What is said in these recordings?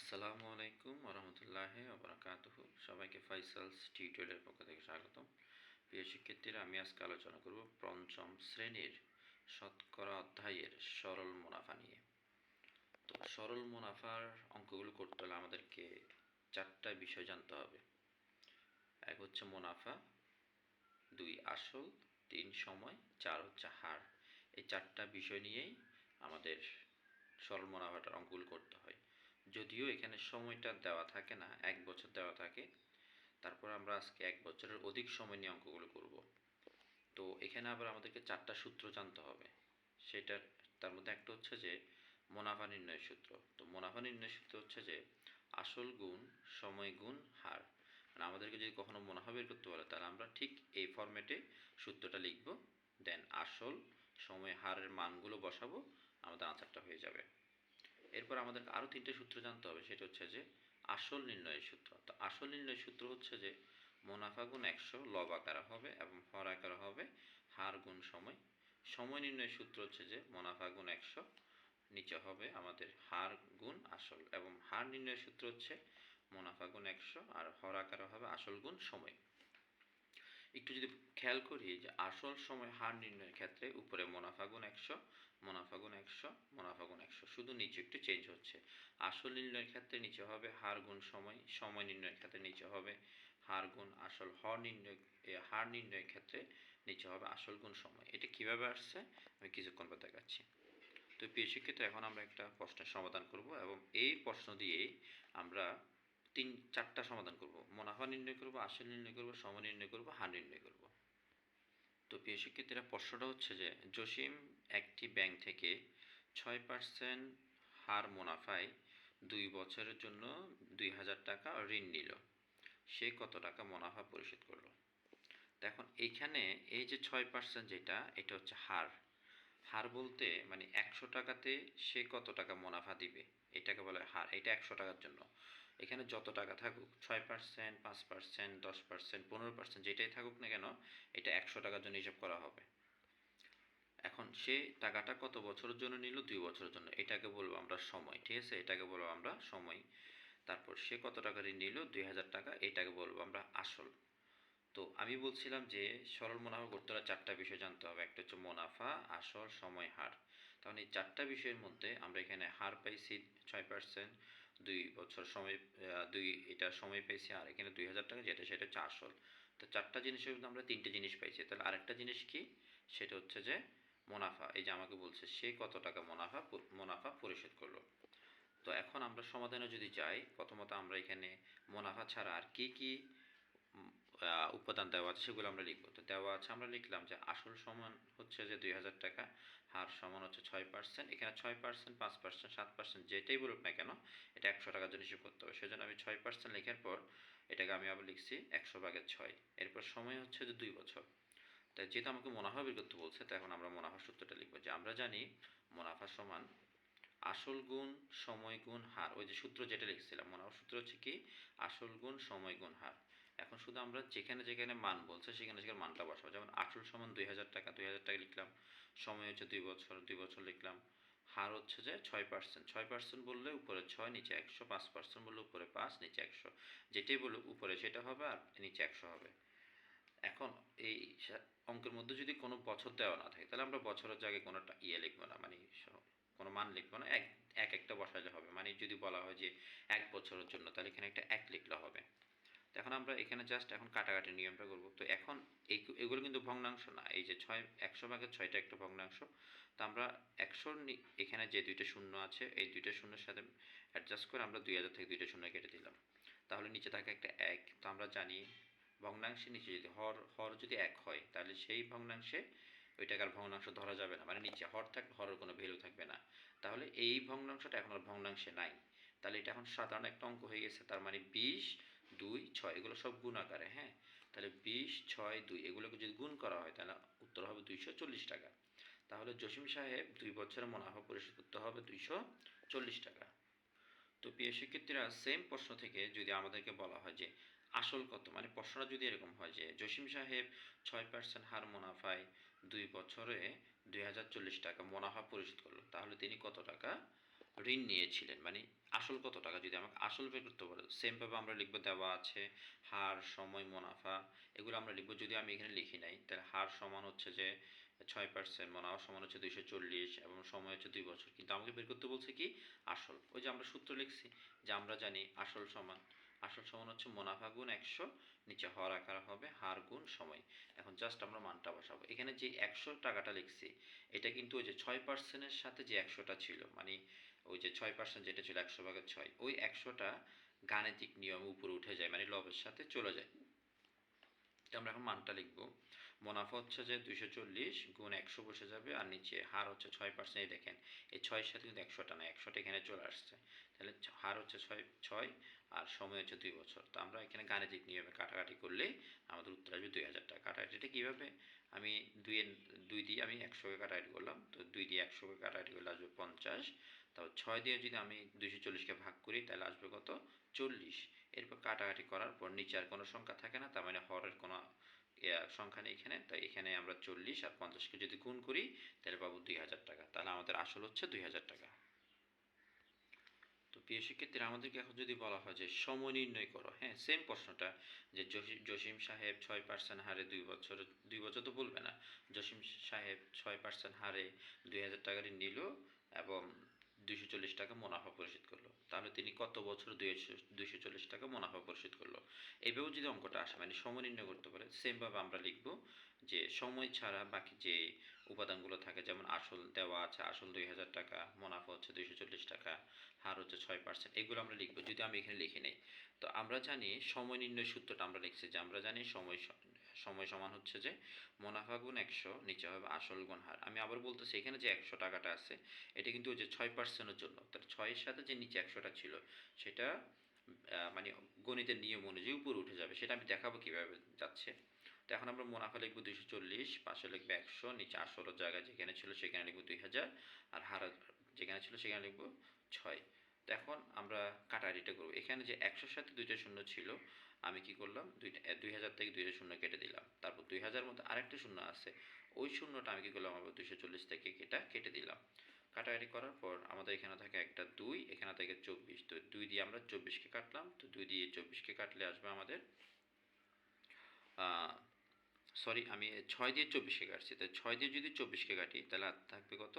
আসসালামু আলাইকুম ওরহমতুল্লাহ ওবরাকাতুহ। সবাইকে ফাইসালস টিউটোরিয়ালের পক্ষ থেকে স্বাগতম। প্রিয় শিক্ষার্থীরা, আমি আজকে আলোচনা করব পঞ্চম শ্রেণির শতকরা অধ্যায়ের সরল মুনাফা নিয়ে। তো সরল মুনাফার অঙ্কগুলো করতে হলে আমাদেরকে চারটা বিষয় জানতে হবে। এক হচ্ছে মুনাফা, দুই আসল, তিন সময়, চার হচ্ছে হার। এই চারটা বিষয় নিয়েই আমাদের সরল মুনাফাটার অঙ্কগুলো করতে হয়। যদিও এখানে সময়টা দেওয়া থাকে না, এক বছর দেওয়া থাকে, তারপর আমরা আজকে এক বছরের অধিক সময় নিয়ে অঙ্কগুলো করব। তো এখানে আবার আমাদেরকে চারটা সূত্র জানতে হবে। সেটা, তার মধ্যে একটা হচ্ছে যে মুনাফা নির্ণয় সূত্র। তো মুনাফা নির্ণয় সূত্র হচ্ছে যে আসল গুণ সময় গুণ হার। মানে আমাদেরকে যদি কখনো মুনাফা বের করতে বলে, তাহলে আমরা ঠিক এই ফরম্যাটে সূত্রটা লিখব দেন আসল সময় হারের মানগুলো বসাবো, আমাদের আনসারটা হয়ে যাবে। এরপর আমাদেরকে আরও তিনটে সূত্র জানতে হবে, সেটা হচ্ছে যে আসল নির্ণয়ের সূত্র। তো আসল নির্ণয়ের সূত্র হচ্ছে যে মুনাফা গুণ একশো, লব আকারে হবে এবং হর আকারে হবে হার গুণ সময়। সময় নির্ণয়ের সূত্র হচ্ছে যে মুনাফা গুণ একশো, নিচে হবে আমাদের হার গুণ আসল এবং হার নির্ণয়ের সূত্র হচ্ছে মুনাফা গুণ একশো আর হর আকারে হবে আসল গুণ সময়। একটু যদি খেয়াল করি যে আসল সময় হার নির্ণয়ের ক্ষেত্রে উপরে মুনাফা গুণ একশো, মুনাফা গুণ একশো, মুনাফা গুণ একশো। শুধু নিচে একটু চেঞ্জ হচ্ছে। আসল নির্ণয়ের ক্ষেত্রে নিচে হবে হার গুণ সময় সময় নির্ণয়ের ক্ষেত্রে নিচে হবে হার গুণ আসল হর নির্ণয় হার নির্ণয়ের ক্ষেত্রে নিচে হবে আসল গুণ সময়। এটা কীভাবে আসছে? আমি কিছুক্ষণ পর দেখাচ্ছি। তো প্রিয় এখন আমরা একটা প্রশ্নের সমাধান করব এবং এই প্রশ্ন দিয়েই আমরা তিন, চারটা সমাধান করব। মুনাফা নির্ণয় করব, আসল নির্ণয় করব সময় নির্ণয় করব, হার নির্ণয় করব। তো প্রিয় শিক্ষার্থীরা, প্রশ্নটা হচ্ছে যে, জসিম একটি ব্যাংক থেকে ছয় পার্সেন্ট হার মুনাফায় দুই বছরের জন্য দুই হাজার টাকা ঋণ নিল। সে কত টাকা মুনাফা পরিশোধ করল? দেখুন, এইখানে এই যে ছয় পার্সেন্ট যেটা, এটা হচ্ছে হার। হার বলতে মানে একশো টাকাতে সে কত টাকা মুনাফা দিবে? এটাকে বলে হার। এটা একশো টাকার জন্য। এখানে যত টাকা থাকুক, ছয় পার্সেন্ট পাঁচ পার্সেন্ট দশ পার্সেন্ট পনেরো পার্সেন্ট যেটাই থাকুক না কেন, এটা একশো টাকার জন্য হিসাব করা হবে। এখন সে টাকাটা কত বছরের জন্য নিল? দুই বছরের জন্য। এটাকে বলব আমরা সময়, ঠিক আছে? এটাকে বলব আমরা সময়। তারপর সে কত টাকা ঋণ নিল? দুই হাজার টাকা। এটাকে বলব আমরা আসল। তো আমি বলছিলাম যে সরল মুনাফা করতে হলে চারটা বিষয় জানতে হবে। একটা হচ্ছে মুনাফা, আসল, সময়, হার। তখন এই চারটা বিষয়ের মধ্যে আমরা এখানে হার পাইছি ছয় পার্সেন্ট দুই বছর সময় দুই, এটা সময় পেয়েছি আর এখানে দুই হাজার টাকা, যেটা সেটা চারশো তো চারটা জিনিসের মধ্যে আমরা তিনটে জিনিস পাইছি। তাহলে আরেকটা জিনিস কি? সেটা হচ্ছে যে মুনাফা। এই যে আমাকে বলছে, সে কত টাকা মুনাফা মুনাফা পরিশোধ করল। তো এখন আমরা সমাধানে যদি যাই, প্রথমত আমরা এখানে মুনাফা ছাড়া আর কি কি উপাদান দেওয়া আছে, সেগুলো আমরা লিখব। তো দেওয়া আছে, আমরা লিখলাম যে আসল সমান হচ্ছে যে দুই হাজার টাকা, হার সমান হচ্ছে ছয় পার্সেন্ট এখানে ছয় পার্সেন্ট পাঁচ পার্সেন্ট সাত পার্সেন্ট যেটাই বলুক না কেন, এটা একশো টাকার জন্য হিসেব করতে হবে। সেজন্য আমি ছয় পার্সেন্ট লেখার পর এটাকে আমি আবার লিখছি একশো ভাগের ছয়। এরপর সময় হচ্ছে যে দুই বছর। তাই যেহেতু আমাকে মুনাফা বের করতে বলছে, তো এখন আমরা মুনাফা সূত্রটা লিখব যে আমরা জানি মুনাফা সমান আসল গুণ সময় গুণ হার। ওই যে সূত্র যেটা লিখছিলাম, মুনাফা সূত্র হচ্ছে কি? আসল গুণ সময় গুণ হার। এখন শুধু আমরা যেখানে যেখানে মান বলছে, সেখানে সেখানে মানটা বসাবো। যেমন আসল সমান দুই হাজার টাকা, দুই হাজার টাকা লিখলাম। সময় হচ্ছে দুই বছর দুই বছর লিখলাম। হার হচ্ছে যে ছয় পার্সেন্ট ছয় পার্সেন্ট বললে উপরে ছয়, নিচে একশো, পাঁচ পার্সেন্ট বললে উপরে পাঁচ, নিচে একশো। যেটাই বলুক উপরে সেটা হবে আর নিচে একশো হবে। এখন এই অঙ্কের মধ্যে যদি কোনো বছর দেওয়া না থাকে, তাহলে আমরা বছরের জায়গায় কোনোটা ইয়ে লিখব না। মানে কোনো মান লিখব না। এক এক একটা বসালে হবে। মানে যদি বলা হয় যে এক বছরের জন্য, তাহলে এখানে একটা এক লিখলে হবে। এখন আমরা এখানে জাস্ট এখন কাটাকাটি নিয়মটা করব। তো এখন এগুলো কিন্তু ভগ্নাংশ না, এই যে ছয়, একশো ভাগের ছয়টা একটা ভগ্নাংশ। তো আমরা একশোর এখানে যে দুইটা শূন্য আছে, এই দুইটা শূন্যের সাথে অ্যাডজাস্ট করে আমরা দুই হাজার থেকে দুইটা শূন্য কেটে দিলাম। তাহলে নিচে থাকে একটা এক। তো আমরা জানি ভগ্নাংশের নিচে যদি হর হর যদি এক হয়, তাহলে সেই ভগ্নাংশে ওই টাকার ভগ্নাংশ ধরা যাবে না। মানে নিচে হর থাকলে হরের কোনো ভ্যালু থাকবে না। তাহলে এই ভগ্নাংশটা এখন আর ভগ্নাংশে নাই। তাহলে এটা এখন সাধারণ একটা অঙ্ক হয়ে গেছে। তার মানে বিশ দুই, ছয়, এগুলো সব গুণ আকারে হ্যাঁ? তাহলে বিশ, ছয়, দুই, এগুলোকে যদি গুণ করা হয়, তাহলে উত্তর হবে দুইশো চল্লিশ টাকা। তাহলে জসিম সাহেব দুই বছরের মুনাফা পরিশোধ করতে হবে দুইশো চল্লিশ টাকা। তো প্রিয় শিক্ষার্থীরা সেম প্রশ্ন থেকে যদি আমাদেরকে বলা হয় যে আসল কত মানে প্রশ্নটা যদি এরকম হয় যে জসিম সাহেব ছয় পার্সেন্ট হার মুনাফায় দুই বছরে দুই হাজার চল্লিশ টাকা মুনাফা পরিশোধ করল, তাহলে তিনি কত টাকা? ঋণ নিয়েছিলেন। মানে আসল কত টাকা? যদি আমাকে আসল করতে পারে সেমভাবে আমরা লিখব দেওয়া আছে, হার সময় মুনাফা, এগুলো আমরা লিখব। যদি আমি এখানে লিখি নাই, তাহলে হার সমান হচ্ছে যে ছয় পার্সেন্ট মুনাফা সমান হচ্ছে দুইশো চল্লিশ এবং সময় হচ্ছে দুই বছর। কিন্তু আমাকে বের করতে বলছে কি? আসল। ওই যে আমরা সূত্র লিখছি যে আমরা জানি আসল সমান। আসল সমান হচ্ছে মুনাফা গুণ একশো, নিচে হর আকার হবে হার গুণ সময়। এখন জাস্ট আমরা মানটা বসাবো। এখানে যে একশো টাকাটা লিখছি, এটা কিন্তু ওই যে ছয় পার্সেন্টের সাথে যে একশোটা ছিল মানে ওই যে ছয় পার্সেন্ট যেটা ছিল একশো ভাগের ছয়, ওই একশোটা গাণিতিক নিয়মে উপরে উঠে যায় মানে লবের সাথে চলে যায়। তো আমরা এখন মানটা লিখব। মুনাফা হচ্ছে যে দুইশো চল্লিশ গুণ একশো বসে যাবে, আর নিচে হার হচ্ছে ছয় পার্সেন্ট দেখেন, এই ছয়ের সাথে কিন্তু একশোটা না একশোটা এখানে চলে আসছে। তাহলে হার হচ্ছে ছয় ছয়, আর সময় হচ্ছে দুই বছর। তো আমরা এখানে গাণিতিক নিয়মে কাটাকাটি করলে আমাদের উত্তর আসবে দুই হাজার টাকা। কাটাকাটিটা কীভাবে? আমি দুই দুই দিয়ে আমি একশোকে কাটাকাটি করলাম, তো দুই দিয়ে একশোকে কাটাকাটি করলে আসবে পঞ্চাশ তারপর ছয় দিয়ে যদি আমি দুইশো চল্লিশকে ভাগ করি, তাহলে আসবে কত? চল্লিশ। এরপর কাটাকাটি করার পর নিচে আর কোনো সংখ্যা থাকে না, তার মানে হরের কোনো সংখ্যা নেই এখানে। তাই এখানে আমরা চল্লিশ আর পঞ্চাশকে যদি গুণ করি, তাহলে পাবো দুই হাজার টাকা। তাহলে আমাদের আসল হচ্ছে দুই হাজার টাকা। তো প্রিয় শিক্ষার্থীরা, আমাদেরকে এখন যদি বলা হয় যে সময় নির্ণয় করো হ্যাঁ সেম প্রশ্নটা, যে জসি- জসিম সাহেব ছয় পার্সেন্ট হারে দুই বছর দুই বছর তো বলবে না। জসিম সাহেব ছয় পার্সেন্ট হারে দুই হাজার টাকা ঋণ নিল এবং দুইশো চল্লিশ টাকা মুনাফা পরিশোধ করল। তাহলে তিনি কত বছর দুইশো চল্লিশ টাকা মুনাফা পরিশোধ করল? এইভাবেও যদি অঙ্কটা আসে মানে সময় নির্ণয় করতে পারে সেমভাবে আমরা লিখব যে সময় ছাড়া বাকি যে উপাদানগুলো থাকে, যেমন আসল দেওয়া আছে, আসল দুই হাজার টাকা, মুনাফা হচ্ছে দুইশো চল্লিশ টাকা, হার হচ্ছে ছয় পার্সেন্ট এগুলো আমরা লিখব, যদি আমি এখানে লিখে নেই। তো আমরা জানি সময় নির্ণয় সূত্রটা আমরা লিখছি, যে আমরা জানি সময় সময় সমান হচ্ছে যে মুনাফা গুণ একশো, নিচে হবে আসল গুণ হার। আমি আবার বলতেছি, এখানে যে একশো টাকাটা আছে, এটা কিন্তু ওই যে ছয় পার্সেন্টের জন্য। তার ছয়ের সাথে যে নিচে একশোটা ছিল, সেটা মানে গণিতের নিয়ম অনুযায়ী উপরে উঠে যাবে। সেটা আমি দেখাবো কীভাবে যাচ্ছে। তো এখন আমরা মুনাফা লিখব দুইশো চল্লিশ, পাশে লিখব একশো, নিচে আসলের জায়গায় যেখানে ছিল সেখানে লিখব দুই হাজার, আর হার যেখানে ছিল সেখানে লিখব ছয়। এখন আমরা কাটারিটা করব। এখানে যে একশোর সাথে দুইটা শূন্য ছিল, আমি কি করলাম? দুইটা দুই হাজার থেকে দুইটা শূন্য কেটে দিলাম। তারপর দুই হাজার মধ্যে আরেকটা শূন্য আছে। ওই শূন্যটা আমি কি করলাম? আবার দুইশো চল্লিশ থেকে কেটা কেটে দিলাম কাটাকাটি করার পর আমাদের এখানে থাকে একটা দুই, এখানে থাকে চব্বিশ। তো দুই দিয়ে আমরা চব্বিশকে কাটলাম। তো দুই দিয়ে চব্বিশকে কাটলে আসবে আমাদের সরি, আমি ছয় দিয়ে চব্বিশকে কাটছি। তো ছয় দিয়ে যদি চব্বিশকে কাটি, তাহলে থাকবে কত?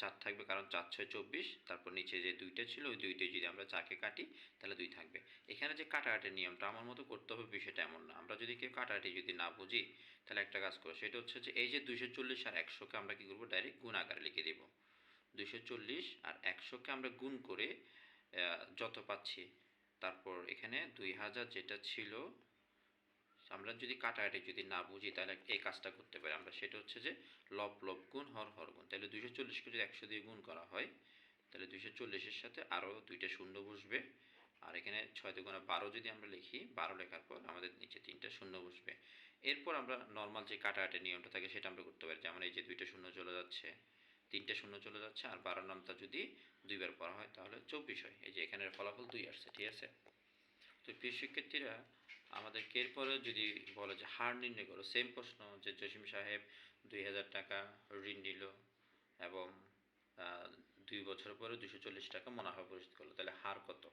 চার থাকবে, কারণ চার ছয় চব্বিশ, তারপর নিচে যে দুইটা ছিল, ওই দুইটা যদি আমরা চারকে কাটি, তাহলে দুই থাকবে। এখানে যে কাটাকাটির নিয়মটা, আমার মতো করতে হবে বিষয়টা এমন না। আমরা যদি কেউ কাটাকাটি যদি না বুঝি, তাহলে একটা কাজ করো, সেটা হচ্ছে যে এই যে দুইশো চল্লিশ আর একশোকে আমরা কি করব? ডাইরেক্ট গুণ আকারে লিখে দেবো। দুইশো চল্লিশ আর একশোকে আমরা গুণ করে যত পাচ্ছি, তারপর এখানে দুই হাজার যেটা ছিল আমরা যদি কাটাকাটি যদি না বুঝি, তাহলে এই কাজটা করতে পারি। আমরা সেটা হচ্ছে যে, লব লব গুণ, হর হর গুণ। তাহলে দুইশো চল্লিশকে যদি একশো দিয়ে গুণ করা হয়, তাহলে দুইশো চল্লিশের সাথে আরও দুইটা শূন্য বসবে। আর এখানে ছয় দুগুণে বারো যদি আমরা লিখি, বারো লেখার পর আমাদের নিচে তিনটা শূন্য বসবে। এরপর আমরা নর্মাল যে কাটাকাটির নিয়মটা থাকে, সেটা আমরা করতে পারি। যেমন এই যে দুইটা শূন্য চলে যাচ্ছে, তিনটে শূন্য চলে যাচ্ছে, আর বারো নামটা যদি দুইবার করা হয়, তাহলে চব্বিশ হয়। এই যে এখানের ফলাফল দুই আসছে, ঠিক আছে? তো প্রিয় শিক্ষার্থীরা আমাদেরকে এরপরে যদি বলে যে হার নির্ণয় করো সেম প্রশ্ন যে জসিম সাহেব দুই হাজার টাকা ঋণ নিল এবং দুই বছর পরে দুশো চল্লিশ টাকা মুনাফা পরিশোধ করল, তাহলে হার কত?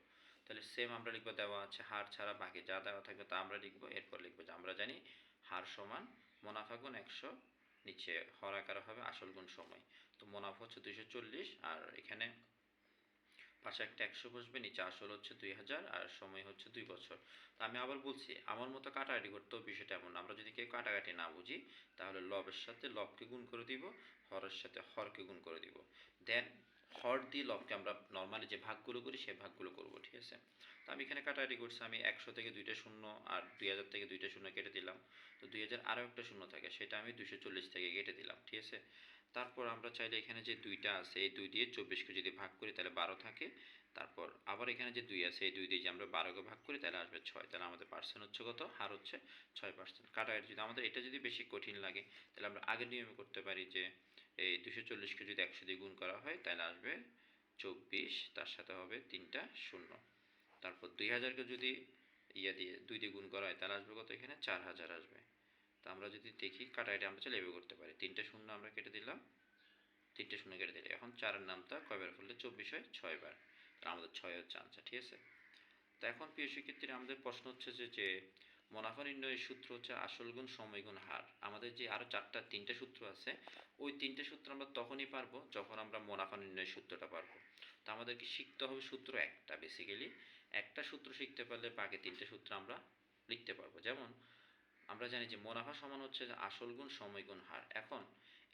তাহলে সেম আমরা লিখব দেওয়া আছে, হার ছাড়া বাকি যা দেওয়া থাকবে তা আমরা লিখব, এরপর লিখব যে আমরা জানি হার সমান মুনাফা গুণ একশো, নিচে হর আকার হবে আসল গুণ সময়। তো মুনাফা হচ্ছে দুশো চল্লিশ আর এখানে পাশে একটা একশো বসবে, নিচে আসল হচ্ছে দুই হাজার আর সময় হচ্ছে দুই বছর। তো আমি আবার বলছি, আমার মতো কাটাকাটি করতেও বিষয়টা এমন। আমরা যদি কেউ কাটাকাটি না বুঝি, তাহলে লবের সাথে লবকে গুণ করে দিব, হরের সাথে হরকে গুণ করে দিব। দেন হর দিয়ে লবকে আমরা নর্মালি যে ভাগগুলো করি, সেই ভাগগুলো করব, ঠিক আছে? তো আমি এখানে কাটাকাটি করছি, আমি একশো থেকে দুইটা শূন্য আর দুই হাজার থেকে দুইটা শূন্য কেটে দিলাম। তো দুই হাজার আরও একটা শূন্য থাকে, সেটা আমি দুশো চল্লিশ থেকে কেটে দিলাম, ঠিক আছে? তারপর আমরা চাইলে এখানে যে দুইটা আছে, এই দুই দিয়ে চব্বিশকে যদি ভাগ করি, তাহলে বারো থাকে। তারপর আবার এখানে যে দুই আছে, এই দুই দিয়ে যে আমরা বারোকে ভাগ করি, তাহলে আসবে ছয়। তাহলে আমাদের পার্সেন্ট হচ্ছে কত? হার হচ্ছে ছয় পার্সেন্ট কাটাকাটি যদি আমাদের, এটা যদি বেশি কঠিন লাগে, তাহলে আমরা আগের নিয়মে করতে পারি যে, এই দুশো চল্লিশকে যদি একশো দিয়ে গুণ করা হয়, তাহলে আসবে চব্বিশ। তার সাথে হবে তিনটা শূন্য। তারপর দুই হাজারকে যদি ইয়া দিয়ে, দুই দিয়ে গুণ করা হয়, তাহলে আসবে কত এখানে? চার হাজার আসবে। আমরা যদি দেখি কাটাকাটি আমরা চাইলে এভাবে করতে পারি। তিনটা শূন্য আমরা কেটে দিলাম। তিনটে শূন্য কেটে দিলে, এখন চারের নামটা কয়বার করলে চব্বিশ হয় ছয়বার। তাহলে আমাদের ছয় হচ্ছে আনসার ঠিক আছে? তো এখন প্রিয় শিক্ষার্থীরা, আমাদের প্রশ্ন হচ্ছে যে যে মুনাফা নির্ণয়ের সূত্র হচ্ছে আসল গুণ, সময় গুণ, হার। আমাদের যে আরও চারটা, তিনটে সূত্র আছে, ওই তিনটে সূত্র আমরা তখনই পারব যখন আমরা মুনাফা নির্ণয়ের সূত্রটা পারব। তো আমাদেরকে শিখতে হবে সূত্র একটা বেসিক্যালি একটা সূত্র শিখতে পারলে বাকি তিনটে সূত্র আমরা লিখতে পারব। যেমন আমরা জানি যে মুনাফা সমান হচ্ছে আসল গুণ, সময় গুণ, হার। এখন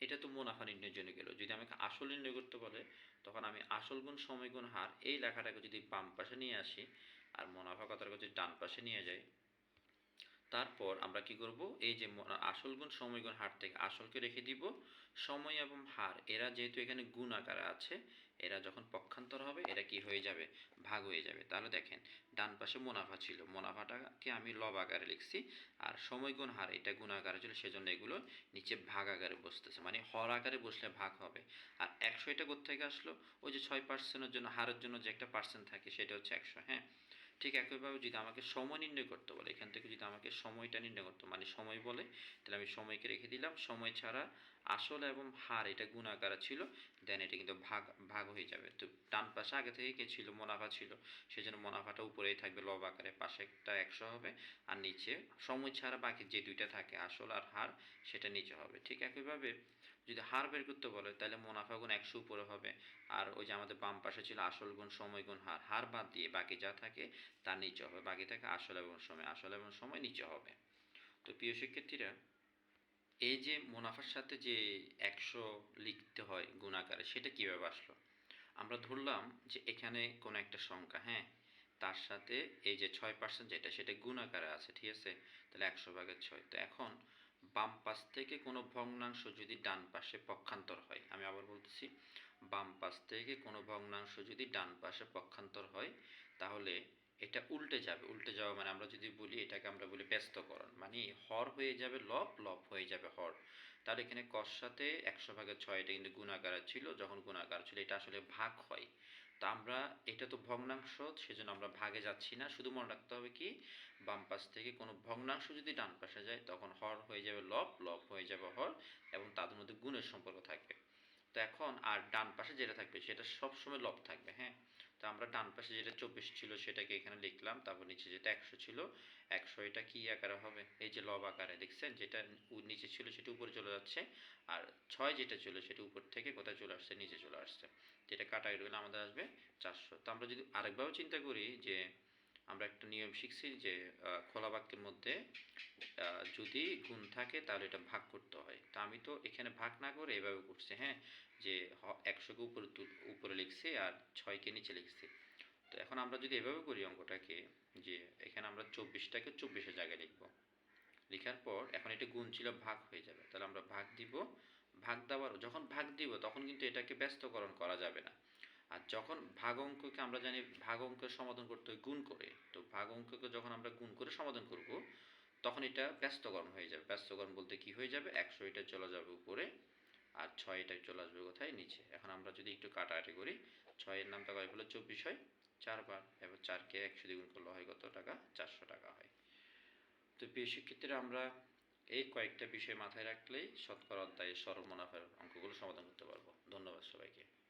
এটা তো মুনাফা নির্ণয়ের জন্য গেল। যদি আমাকে আসল নির্ণয় করতে বলে, তখন আমি আসল গুণ, সময় গুণ, হার এই লেখাটাকে যদি বাম পাশে নিয়ে আসি, আর মুনাফা কথাটাকে যদি ডান পাশে নিয়ে যাই তারপর আমরা কি করব? এই যে আসল গুণ, সময় গুণ, হার থেকে আসলকে রেখে দিব। সময় এবং হার, এরা যেহেতু এখানে গুণ আকারে আছে, এরা যখন পক্ষান্তর হবে, এরা কি হয়ে যাবে? ভাগ হয়ে যাবে। তাহলে দেখেন, ডান পাশে মুনাফা ছিল। মুনাফাটাকে আমি লব আকারে লিখছি। আর সময় গুণ, হার, এটা গুণ আকারে ছিল, সেজন্য এগুলো নিচে ভাগ আকারে বসতেছে। মানে হর আকারে বসলে ভাগ হবে। আর একশো এটা কোথেকে আসলো? ওই যে ছয় পার্সেন্টের জন্য, হারের জন্য যে একটা পার্সেন্ট থাকে, সেটা হচ্ছে একশো হ্যাঁ? ঠিক একইভাবে যদি আমাকে সময় নির্ণয় করতে বলে, এখান থেকে যদি আমাকে সময়টা নির্ণয় করতে মানে সময় বলে, তাহলে আমি সময়কে রেখে দিলাম। সময় ছাড়া আসল এবং হার, এটা গুণ আকারে ছিল দেন এটা কিন্তু ভাগ ভাগ হয়ে যাবে। তো ডান পাশে আগে থেকে কে ছিল? মুনাফা ছিল। সেজন্য মুনাফাটা উপরেই থাকবে, লব আকারে পাশে একটা একশো হবে, আর নিচে সময় ছাড়া বাকি যে দুইটা থাকে, আসল আর হার, সেটা নিচে হবে। ঠিক একইভাবে যদি হার বের করতে বলে, তাহলে মুনাফা গুণ একশো উপরে হবে, আর ওই যে আমাদের বাম পাশে ছিল আসল গুণ, সময় গুণ, হার। হার বাদ দিয়ে বাকি যা থাকে, তার নিচে হবে। বাকি থাকে আসল এবং সময়। আসল এবং সময় নিচে হবে। তো প্রিয় শিক্ষার্থীরা এই যে মুনাফার সাথে যে একশো লিখতে হয় গুণাকারে, সেটা কীভাবে আসলো? আমরা ধরলাম যে এখানে কোনো একটা সংখ্যা হ্যাঁ? তার সাথে এই যে ছয় পার্সেন্ট যেটা, সেটা গুণাকারে আছে, ঠিক আছে? তাহলে একশো ভাগের ছয়। তো এখন বাম পাশ থেকে কোনো ভগ্নাংশ যদি ডান পাশে পক্ষান্তর হয়, আমি আবার বলতেছি, বাম পাশ থেকে কোনো ভগ্নাংশ যদি ডান পাশে পক্ষান্তর হয়, তাহলে এটা উল্টে যাবে। উল্টে যাওয়া মানে আমরা যদি বলি এটাকে আমরা বলি ব্যস্তকরণ। মানে হর হয়ে যাবে লব লব হয়ে যাবে হর। তাহলে এখানে কর সাথে একশো ভাগের ছয় এটা কিন্তু গুণাকার ছিল, যখন গুণাকার ছিল এটা আসলে ভাগ হয়। তা আমরা, এটা তো ভগ্নাংশ, সেজন্য আমরা ভাগে যাচ্ছি না। শুধু মনে রাখতে হবে কি, বাম পাশ থেকে কোনো ভগ্নাংশ যদি ডান পাশে যায়, তখন হর হয়ে যাবে লব লব হয়ে যাবে হর এবং তাদের মধ্যে গুণের সম্পর্ক থাকবে। তো এখন আর ডান পাশে যেটা থাকবে, সেটা সবসময় লব থাকবে হ্যাঁ? তো আমরা ডান পাশে যেটা চব্বিশ ছিল সেটাকে এখানে লিখলাম, তারপর নিচে যেটা একশো ছিল, একশো এটা কী আকারে হবে? এই যে লব আকারে, দেখছেন? যেটা নিচে ছিল সেটা উপরে চলে যাচ্ছে, আর ছয় যেটা ছিল সেটা উপর থেকে কোথায় চলে আসছে? নিচে চলে আসছে। যেটা কাটাই রইলে আমাদের আসবে চারশো। তো আমরা যদি আরেকভাবে চিন্তা করি যে আমরা একটা নিয়ম শিখছি যে খোলা বাক্যের মধ্যে যদি গুণ থাকে তাহলে এটা ভাগ করতে হয়। তা আমি তো এখানে ভাগ না করে এভাবে করছি হ্যাঁ? যে একশোকে উপরে উপরে লিখছি আর ছয়কে নিচে লিখছি। তো এখন আমরা যদি এভাবে করি অঙ্কটাকে, যে এখানে আমরা চব্বিশটাকে চব্বিশের জায়গায় লিখব। লেখার পর এখন এটা গুণ ছিল ভাগ হয়ে যাবে। তাহলে আমরা ভাগ দিব। ভাগ দেওয়ার, যখন ভাগ দিব তখন কিন্তু এটাকে ব্যস্তকরণ করা যাবে না। আর যখন ভাগ অঙ্ককে আমরা জানি ভাগ অঙ্কের সমাধান করতে হয় গুণ করে, তো ভাগ অঙ্ককে যখন আমরা গুণ করে সমাধান করব, তখন এটা ব্যস্তকরণ হয়ে যাবে। ব্যস্তকরণ বলতে কি হয়ে যাবে? একশো এটা চলে যাবে উপরে আর ছয় এটা চলে আসবে কোথায়? নিচে। এখন আমরা যদি একটু কাটাকাটি করি, ছয়ের নামটা কয় হলো চব্বিশ হয়? চারবার। এবার চারকে একশো দ্বিগুণ করলে হয় কত টাকা? চারশো টাকা হয়। তো বেশি ক্ষেত্রে আমরা এই কয়েকটা বিষয় মাথায় রাখলেই শতকরা অধ্যায়ে সরল মুনাফার অঙ্কগুলো সমাধান করতে পারব। ধন্যবাদ সবাইকে।